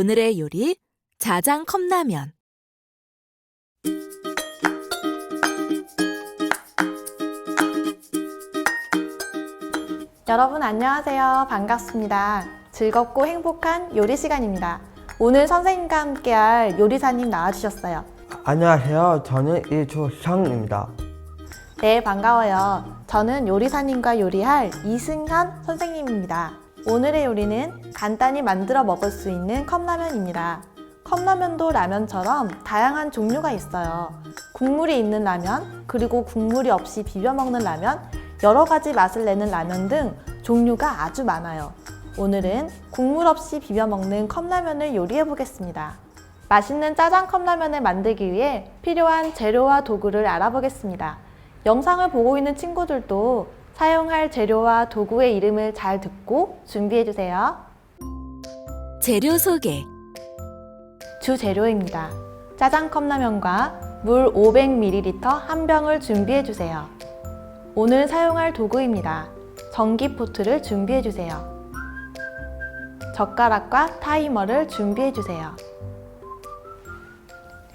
오늘의 요리 자장 컵라면 여러분 안녕하세요. 반갑습니다. 즐겁고 행복한 요리 시간입니다. 오늘 선생님과 함께할 요리사님 나와주셨어요. 안녕하세요. 저는 이조성입니다. 네, 반가워요. 저는 요리사님과 요리할 이승현 선생님입니다. 오늘의 요리는 간단히 만들어 먹을 수 있는 컵라면입니다. 컵라면도 라면처럼 다양한 종류가 있어요. 국물이 있는 라면, 그리고 국물이 없이 비벼 먹는 라면, 여러 가지 맛을 내는 라면 등 종류가 아주 많아요. 오늘은 국물 없이 비벼 먹는 컵라면을 요리해 보겠습니다. 맛있는 짜장 컵라면을 만들기 위해 필요한 재료와 도구를 알아보겠습니다. 영상을 보고 있는 친구들도 사용할 재료와 도구의 이름을 잘 듣고 준비해 주세요. 재료 소개 주 재료입니다. 짜장 컵라면과 물 500ml 한 병을 준비해 주세요. 오늘 사용할 도구입니다. 전기 포트를 준비해 주세요. 젓가락과 타이머를 준비해 주세요.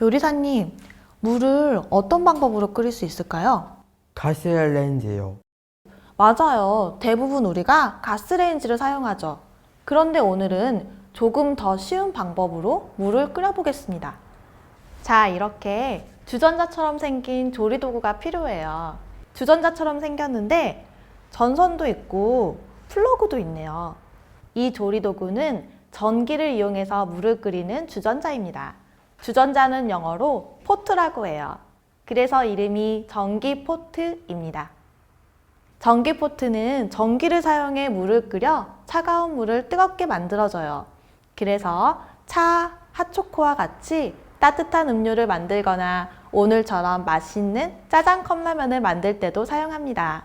요리사님, 물을 어떤 방법으로 끓일 수 있을까요? 가스레인지요. 맞아요. 대부분 우리가 가스레인지를 사용하죠. 그런데 오늘은 조금 더 쉬운 방법으로 물을 끓여보겠습니다. 자, 이렇게 주전자처럼 생긴 조리도구가 필요해요. 주전자처럼 생겼는데 전선도 있고 플러그도 있네요. 이 조리도구는 전기를 이용해서 물을 끓이는 주전자입니다. 주전자는 영어로 포트라고 해요. 그래서 이름이 전기포트입니다. 전기포트는 전기를 사용해 물을 끓여 차가운 물을 뜨겁게 만들어줘요. 그래서 차, 핫초코와 같이 따뜻한 음료를 만들거나 오늘처럼 맛있는 짜장 컵라면을 만들 때도 사용합니다.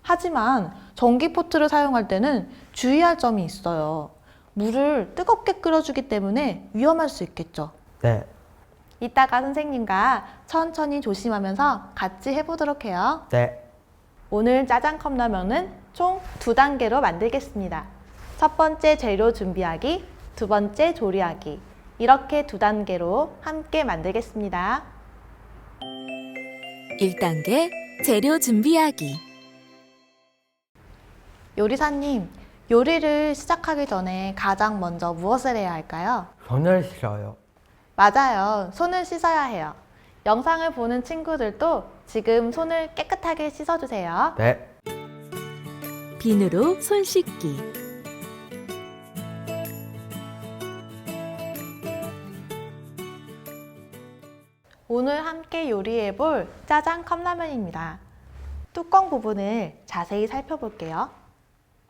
하지만 전기포트를 사용할 때는 주의할 점이 있어요. 물을 뜨겁게 끓여주기 때문에 위험할 수 있겠죠. 네. 이따가 선생님과 천천히 조심하면서 같이 해보도록 해요. 네. 오늘 짜장 컵라면은 총 두 단계로 만들겠습니다. 첫 번째 재료 준비하기, 두 번째 조리하기. 이렇게 두 단계로 함께 만들겠습니다. 1단계 재료 준비하기 요리사님, 요리를 시작하기 전에 가장 먼저 무엇을 해야 할까요? 손을 실어요. 맞아요. 손을 씻어야 해요. 영상을 보는 친구들도 지금 손을 깨끗하게 씻어주세요. 네. 비누로 손 씻기 오늘 함께 요리해 볼 짜장 컵라면입니다. 뚜껑 부분을 자세히 살펴볼게요.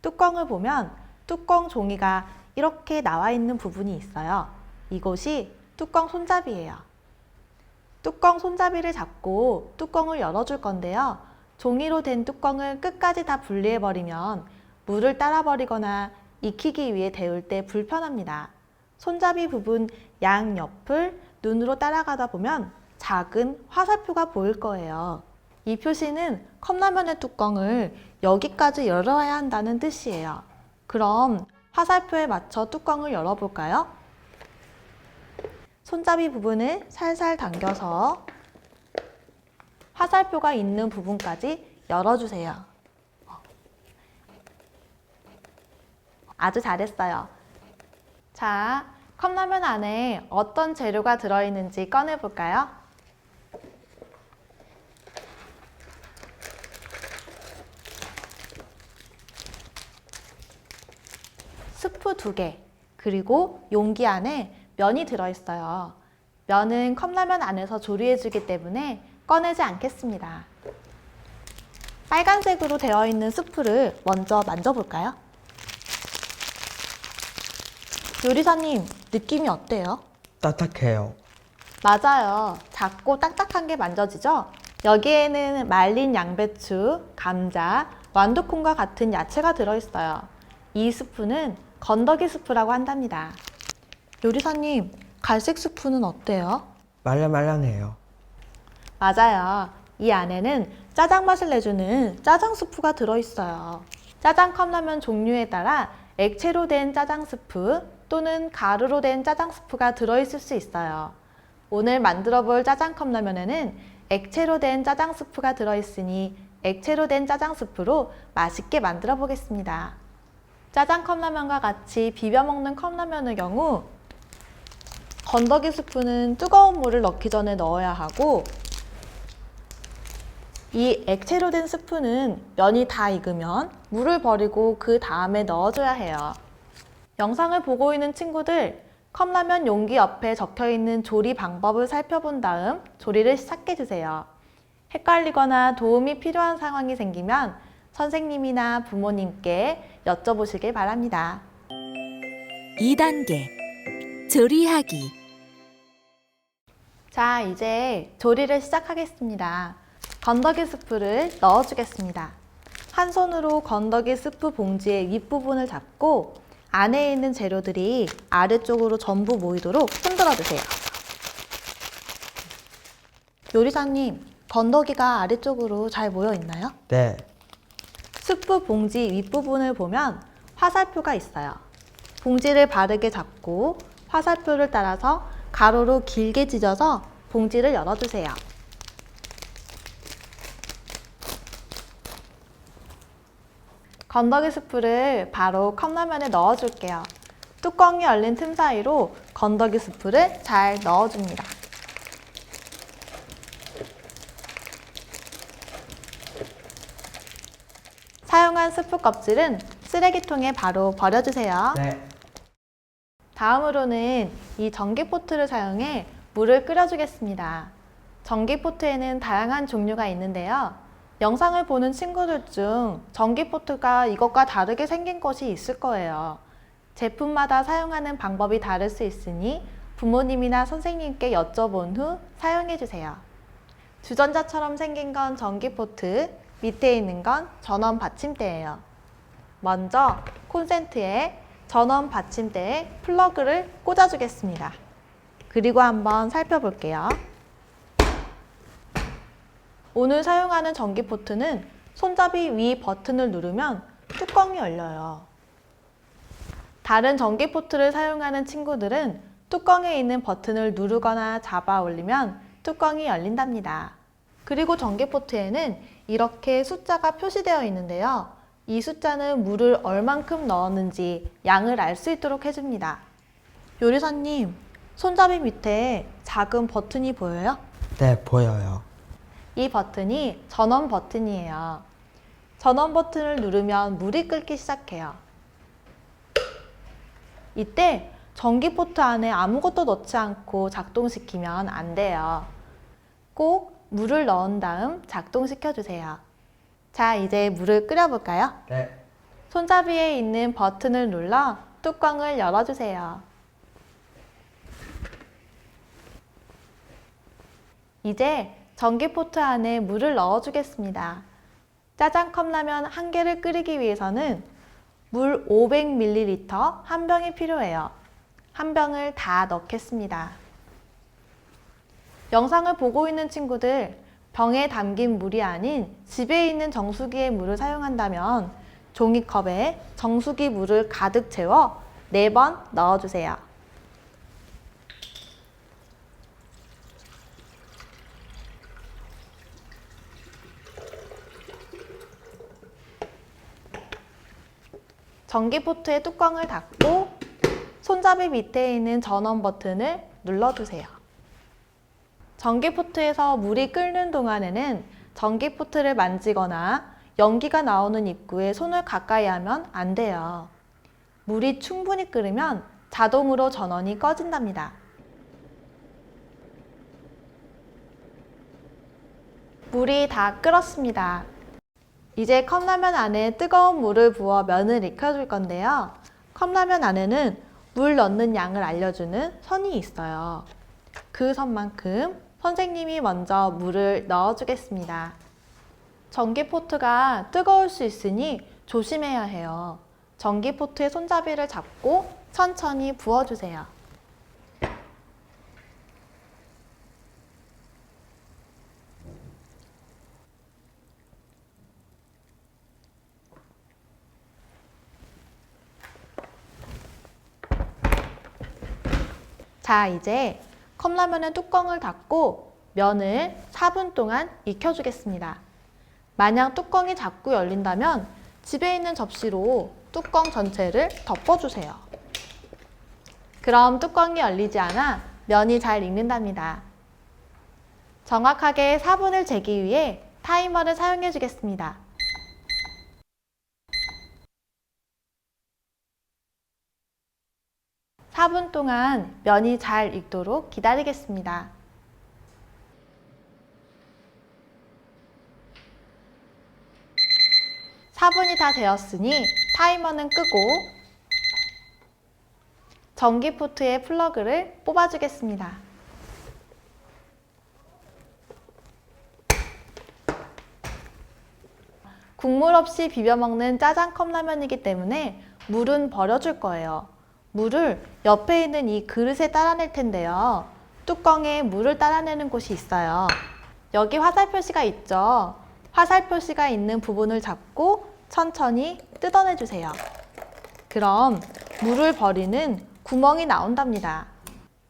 뚜껑을 보면 뚜껑 종이가 이렇게 나와 있는 부분이 있어요. 이곳이 뚜껑 손잡이에요. 뚜껑 손잡이를 잡고 뚜껑을 열어줄 건데요. 종이로 된 뚜껑을 끝까지 다 분리해 버리면 물을 따라 버리거나 익히기 위해 데울 때 불편합니다. 손잡이 부분 양옆을 눈으로 따라가다 보면 작은 화살표가 보일 거예요. 이 표시는 컵라면의 뚜껑을 여기까지 열어야 한다는 뜻이에요. 그럼 화살표에 맞춰 뚜껑을 열어볼까요? 손잡이 부분을 살살 당겨서 화살표가 있는 부분까지 열어주세요. 아주 잘했어요. 자, 컵라면 안에 어떤 재료가 들어있는지 꺼내볼까요? 스프 두 개, 그리고 용기 안에 면이 들어있어요. 면은 컵라면 안에서 조리해주기 때문에 꺼내지 않겠습니다. 빨간색으로 되어 있는 스프를 먼저 만져볼까요? 요리사님, 느낌이 어때요? 따뜻해요. 맞아요. 작고 딱딱한 게 만져지죠? 여기에는 말린 양배추, 감자, 완두콩과 같은 야채가 들어있어요. 이 스프는 건더기 스프라고 한답니다. 요리사님, 갈색 스프는 어때요? 말랑말랑해요. 맞아요. 이 안에는 짜장 맛을 내주는 짜장 스프가 들어있어요. 짜장 컵라면 종류에 따라 액체로 된 짜장 스프 또는 가루로 된 짜장 스프가 들어있을 수 있어요. 오늘 만들어 볼 짜장 컵라면에는 액체로 된 짜장 스프가 들어있으니 액체로 된 짜장 스프로 맛있게 만들어 보겠습니다. 짜장 컵라면과 같이 비벼 먹는 컵라면의 경우 건더기 스프는 뜨거운 물을 넣기 전에 넣어야 하고 이 액체로 된 스프는 면이 다 익으면 물을 버리고 그 다음에 넣어줘야 해요. 영상을 보고 있는 친구들, 컵라면 용기 옆에 적혀 있는 조리 방법을 살펴본 다음 조리를 시작해 주세요. 헷갈리거나 도움이 필요한 상황이 생기면 선생님이나 부모님께 여쭤보시길 바랍니다. 2단계 조리하기 자, 이제 조리를 시작하겠습니다. 건더기 스프를 넣어주겠습니다. 한 손으로 건더기 스프 봉지의 윗부분을 잡고 안에 있는 재료들이 아래쪽으로 전부 모이도록 흔들어 주세요. 요리사님, 건더기가 아래쪽으로 잘 모여 있나요? 네. 스프 봉지 윗부분을 보면 화살표가 있어요. 봉지를 바르게 잡고 화살표를 따라서 가로로 길게 찢어서 봉지를 열어주세요. 건더기 스프를 바로 컵라면에 넣어줄게요. 뚜껑이 열린 틈 사이로 건더기 스프를 잘 넣어줍니다. 사용한 스프 껍질은 쓰레기통에 바로 버려주세요. 네. 다음으로는 이 전기포트를 사용해 물을 끓여주겠습니다. 전기포트에는 다양한 종류가 있는데요. 영상을 보는 친구들 중 전기포트가 이것과 다르게 생긴 것이 있을 거예요. 제품마다 사용하는 방법이 다를 수 있으니 부모님이나 선생님께 여쭤본 후 사용해 주세요. 주전자처럼 생긴 건 전기포트, 밑에 있는 건 전원 받침대예요. 먼저 콘센트에 전원 받침대에 플러그를 꽂아주겠습니다. 그리고 한번 살펴볼게요. 오늘 사용하는 전기 포트는 손잡이 위 버튼을 누르면 뚜껑이 열려요. 다른 전기 포트를 사용하는 친구들은 뚜껑에 있는 버튼을 누르거나 잡아 올리면 뚜껑이 열린답니다. 그리고 전기 포트에는 이렇게 숫자가 표시되어 있는데요. 이 숫자는 물을 얼만큼 넣었는지 양을 알 수 있도록 해줍니다. 요리사님, 손잡이 밑에 작은 버튼이 보여요? 네, 보여요. 이 버튼이 전원 버튼이에요. 전원 버튼을 누르면 물이 끓기 시작해요. 이때 전기포트 안에 아무것도 넣지 않고 작동시키면 안 돼요. 꼭 물을 넣은 다음 작동시켜 주세요. 자, 이제 물을 끓여볼까요? 네. 손잡이에 있는 버튼을 눌러 뚜껑을 열어주세요. 이제 전기포트 안에 물을 넣어주겠습니다. 짜장 컵라면 한 개를 끓이기 위해서는 물 500ml 한 병이 필요해요. 한 병을 다 넣겠습니다. 영상을 보고 있는 친구들, 병에 담긴 물이 아닌 집에 있는 정수기의 물을 사용한다면 종이컵에 정수기 물을 가득 채워 4번 넣어주세요. 전기포트의 뚜껑을 닫고 손잡이 밑에 있는 전원 버튼을 눌러주세요. 전기포트에서 물이 끓는 동안에는 전기포트를 만지거나 연기가 나오는 입구에 손을 가까이 하면 안 돼요. 물이 충분히 끓으면 자동으로 전원이 꺼진답니다. 물이 다 끓었습니다. 이제 컵라면 안에 뜨거운 물을 부어 면을 익혀줄 건데요. 컵라면 안에는 물 넣는 양을 알려주는 선이 있어요. 그 선만큼 선생님이 먼저 물을 넣어주겠습니다. 전기 포트가 뜨거울 수 있으니 조심해야 해요. 전기 포트의 손잡이를 잡고 천천히 부어주세요. 자, 이제 컵라면의 뚜껑을 닫고 면을 4분 동안 익혀주겠습니다. 만약 뚜껑이 자꾸 열린다면 집에 있는 접시로 뚜껑 전체를 덮어주세요. 그럼 뚜껑이 열리지 않아 면이 잘 익는답니다. 정확하게 4분을 재기 위해 타이머를 사용해 주겠습니다. 사분 동안 면이 잘 익도록 기다리겠습니다. 사 분이 다 되었으니 타이머는 끄고 전기 포트의 플러그를 뽑아주겠습니다. 국물 없이 비벼 먹는 짜장 컵라면이기 때문에 물은 버려줄 거예요. 물을 옆에 있는 이 그릇에 따라낼 텐데요. 뚜껑에 물을 따라내는 곳이 있어요. 여기 화살 표시가 있죠. 화살 표시가 있는 부분을 잡고 천천히 뜯어내 주세요. 그럼 물을 버리는 구멍이 나온답니다.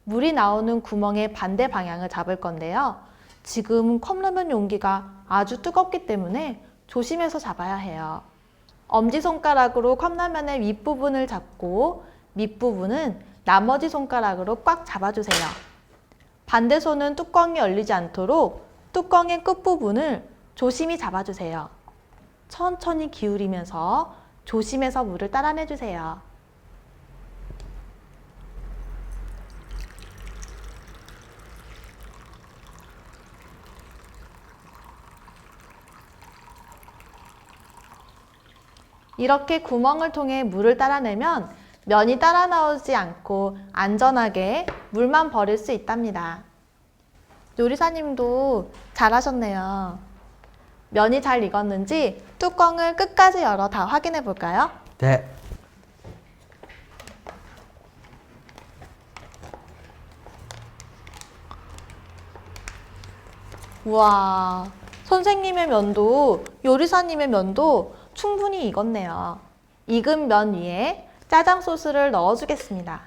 물이 나오는 구멍의 반대 방향을 잡을 건데요. 지금 컵라면 용기가 아주 뜨겁기 때문에 조심해서 잡아야 해요. 엄지손가락으로 컵라면의 윗부분을 잡고 밑부분은 나머지 손가락으로 꽉 잡아주세요. 반대 손은 뚜껑이 열리지 않도록 뚜껑의 끝부분을 조심히 잡아주세요. 천천히 기울이면서 조심해서 물을 따라내주세요. 이렇게 구멍을 통해 물을 따라내면 면이 따라 나오지 않고 안전하게 물만 버릴 수 있답니다. 요리사님도 잘하셨네요. 면이 잘 익었는지 뚜껑을 끝까지 열어 다 확인해 볼까요? 네. 우와, 선생님의 면도 요리사님의 면도 충분히 익었네요. 익은 면 위에 짜장 소스를 넣어주겠습니다.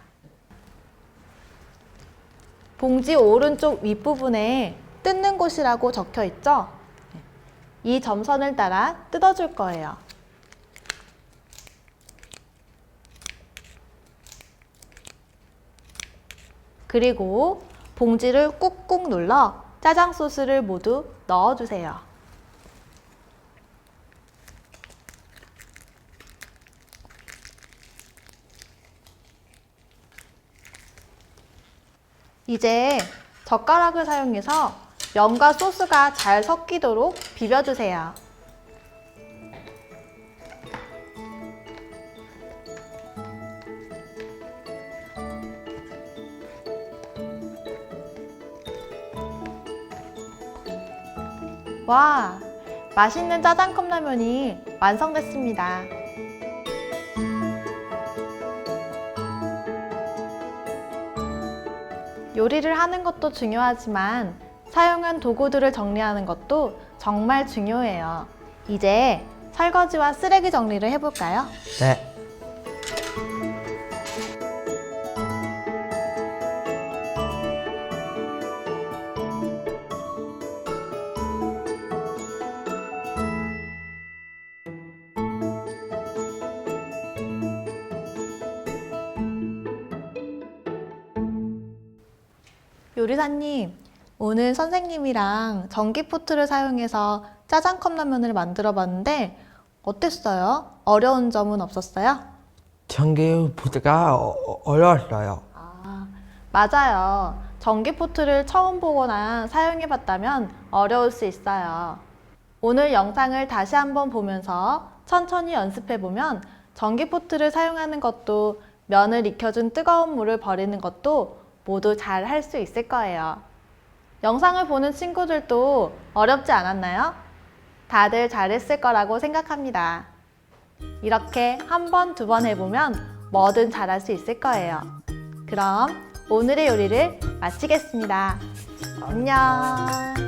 봉지 오른쪽 윗부분에 뜯는 곳이라고 적혀 있죠? 이 점선을 따라 뜯어줄 거예요. 그리고 봉지를 꾹꾹 눌러 짜장 소스를 모두 넣어주세요. 이제 젓가락을 사용해서 면과 소스가 잘 섞이도록 비벼주세요. 와, 맛있는 짜장 컵라면이 완성됐습니다. 요리를 하는 것도 중요하지만 사용한 도구들을 정리하는 것도 정말 중요해요. 이제 설거지와 쓰레기 정리를 해볼까요? 네. 요리사님, 오늘 선생님이랑 전기포트를 사용해서 짜장 컵라면을 만들어 봤는데 어땠어요? 어려운 점은 없었어요? 전기 보드가 어, 어려웠어요. 아, 맞아요. 전기포트를 처음 보거나 사용해 봤다면 어려울 수 있어요. 오늘 영상을 다시 한번 보면서 천천히 연습해 보면 전기포트를 사용하는 것도 면을 익혀준 뜨거운 물을 버리는 것도 모두 잘 할 수 있을 거예요. 영상을 보는 친구들도 어렵지 않았나요? 다들 잘했을 거라고 생각합니다. 이렇게 한 번, 두 번 해보면 뭐든 잘할 수 있을 거예요. 그럼 오늘의 요리를 마치겠습니다. 안녕.